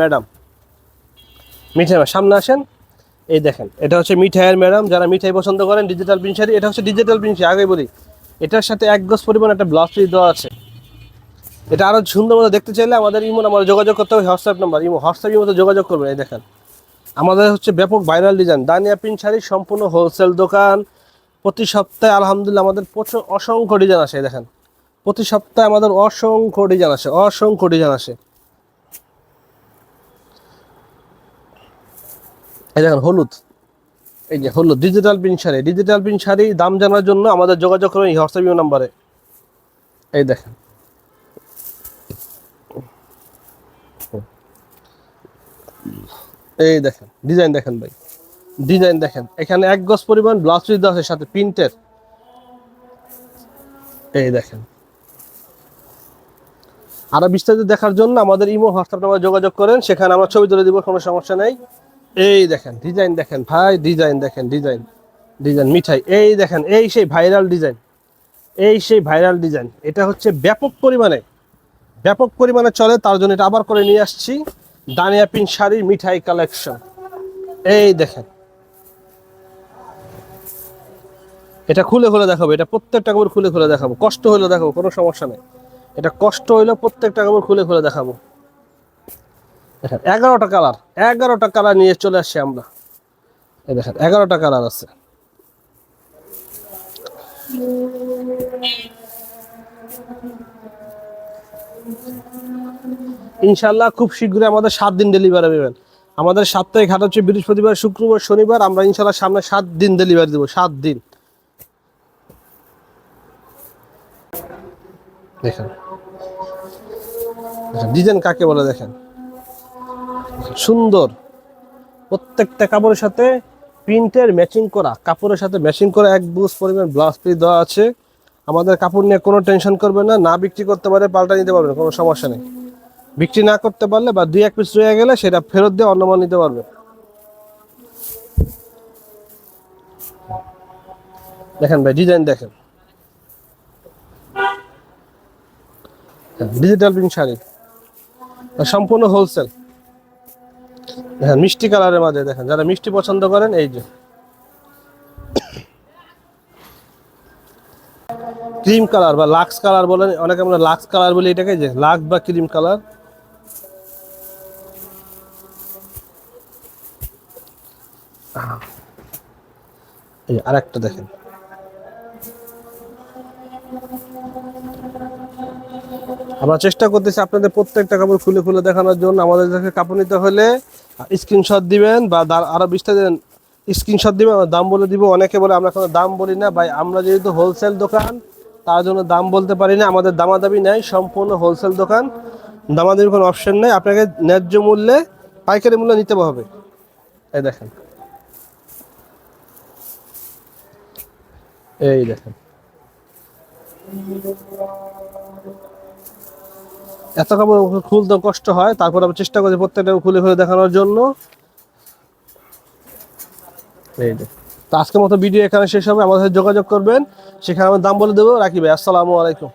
Madam. মিঠাই সামনে আসেন। এই দেখেন, এটা হচ্ছে মিঠাইয়ের ম্যাডাম, যারা মিঠাই পছন্দ করেন ডিজিটাল প্রিন্ট শাড়ি, এটা হচ্ছে ডিজিটাল প্রিন্ট শাড়ি আগে বলি। এটার সাথে এক গজ পরিমাণ একটা ব্লাউজ পিস দেওয়া আছে। এটা আরও সুন্দর মতো দেখতে চাইলে আমাদের ইমো নাম্বার যোগাযোগ করতে হবে হোয়াটসঅ্যাপ নাম্বার, ইমো হোয়াটসঅ্যাপ ইমোতে যোগাযোগ করবেন, এই দেখেন। আমাদের হচ্ছে ব্যাপক ভাইরাল ডিজাইন দানিয়া প্রিন্ট শাড়ি, সম্পূর্ণ হোলসেল দোকান। প্রতি সপ্তাহে আলহামদুলিল্লাহ আমাদের প্রচুর অসংখ্য ডিজাইন আসে দেখেন। প্রতি সপ্তাহে আমাদের অসংখ্য ডিজাইন আসে, অসংখ্য ডিজাইন আসে। এই দেখেন, হলুদ। এই যে হলুদ digital print sari. Digital print sari দাম জানার জন্য আমাদের যোগাযোগ করুন এই হোয়াটসঅ্যাপ নাম্বারে। এই দেখেন। এই দেখেন ডিজাইন দেখেন ভাই। ডিজাইন দেখেন। এখানে এক গজ পরিমাণ ব্লাউজ পিস দেওয়া আছে, সাথে প্রিন্টের। এই দেখেন। আরও বিস্তারিত দেখার জন্য আমাদের ইমো হোয়াটসঅ্যাপ নাম্বার যোগাযোগ করেন। সেখানে আমরা ছবি তুলে দিব, কোনো সমস্যা নেই। এই দেখেন ডিজাইন দেখেন ভাই ডিজাইন দেখেন ডিজাইন ডিজাইন মিঠাই। এই দেখেন, এই সেই ভাইরাল ডিজাইন এই সেই ভাইরাল ডিজাইন এটা হচ্ছে ব্যাপক পরিমাণে ব্যাপক পরিমাণে চলে, তার জন্য এটা আবার করে নিয়ে আসছি, দানিয়া পিন শাড়ির মিঠাই কালেকশন এই দেখেন, এটা খুলে খুলে দেখাবো, এটা প্রত্যেকটা কাপড় খুলে খুলে দেখাবো, কষ্ট হইলে দেখাবো, কোনো সমস্যা নেই। এটা কষ্ট হইলে প্রত্যেকটা কাপড় খুলে খুলে দেখাবো। দেখেন, এগারোটা কালার এগারোটা কালার নিয়ে চলে আসছি আমরা। দেখেন, এগারোটা কালার আছে। ইনশাল্লাহ খুব শীঘ্রই আমাদের সাত দিন ডেলিভারি দেবেন আমাদের সাপ্তাহিক হাট হচ্ছে বৃহস্পতিবার, শুক্রবার, শনিবার, আমরা ইনশাল্লাহ সামনে সাত দিন ডেলিভারি দেবো, সাত দিন। দেখেন, ডিজাইন কাকে বলে দেখেন? সুন্দর। প্রত্যেকটা কাপড়ের সাথে প্রিন্টের ম্যাচিং করা, কাপড়ের সাথে ম্যাচিং করা, এক বুস পরিমাণ ব্লাউজ পিস দেওয়া আছে। আমাদের কাপড় নিয়ে কোনো টেনশন করবে না না বিক্রি করতে পারে পাল্টা নিতে পারবেন, কোনো সমস্যা নেই। বিক্রি না করতে পারলে বা দুই এক পিস রয়ে গেলে সেটা ফেরত দিয়ে অন্য মাল নিতে পারবে দেখেন ভাই ডিজাইন দেখেন। Digital print sari. সম্পূর্ণ হোলসেল দেখেন মিষ্টি কালারের মাঝে দেখেন, যারা মিষ্টি পছন্দ করেন, এই যে। ক্রিম কালার বা লাক্স কালার বলেন, অনেকে আমরা লাক্স কালার বলি এটাকে, যে লাক্স বা ক্রিম কালার। এই আরেকটা দেখেন। আমরা চেষ্টা করতেছি আপনাদের প্রত্যেকটা কাপড় খুলে খুলে দেখানোর জন্য। আমাদের কাছে কাপড় নিতে হলে স্ক্রিনশট দিবেন বা দা- আরও বিস্তারিত স্ক্রিনশট দিবেন দাম বলে দিব। অনেকে বলে, আমরা কোনো দাম বলি না। ভাই, আমরা যেহেতু হোলসেল দোকান, তার জন্য দাম বলতে পারি না। আমাদের দামাদাবি নাই, সম্পূর্ণ হোলসেল দোকান। দামাদাবির কোনো অপশন নেই। আপনাকে ন্যায্য মূল্যে পাইকারি মূল্যে নিতে হবে। এই দেখেন। এই দেখেন। এত কাপড় খুলতে কষ্ট হয়, তারপর আমি চেষ্টা করছি প্রত্যেকটা খুলে খুলে দেখানোর জন্য। আজকের মতো ভিডিও এখানে শেষ হবে, আমাদের সাথে যোগাযোগ করবেন, সেখানে আমি দাম বলে দেবো। রাখি ভাই, আসসালামু আলাইকুম।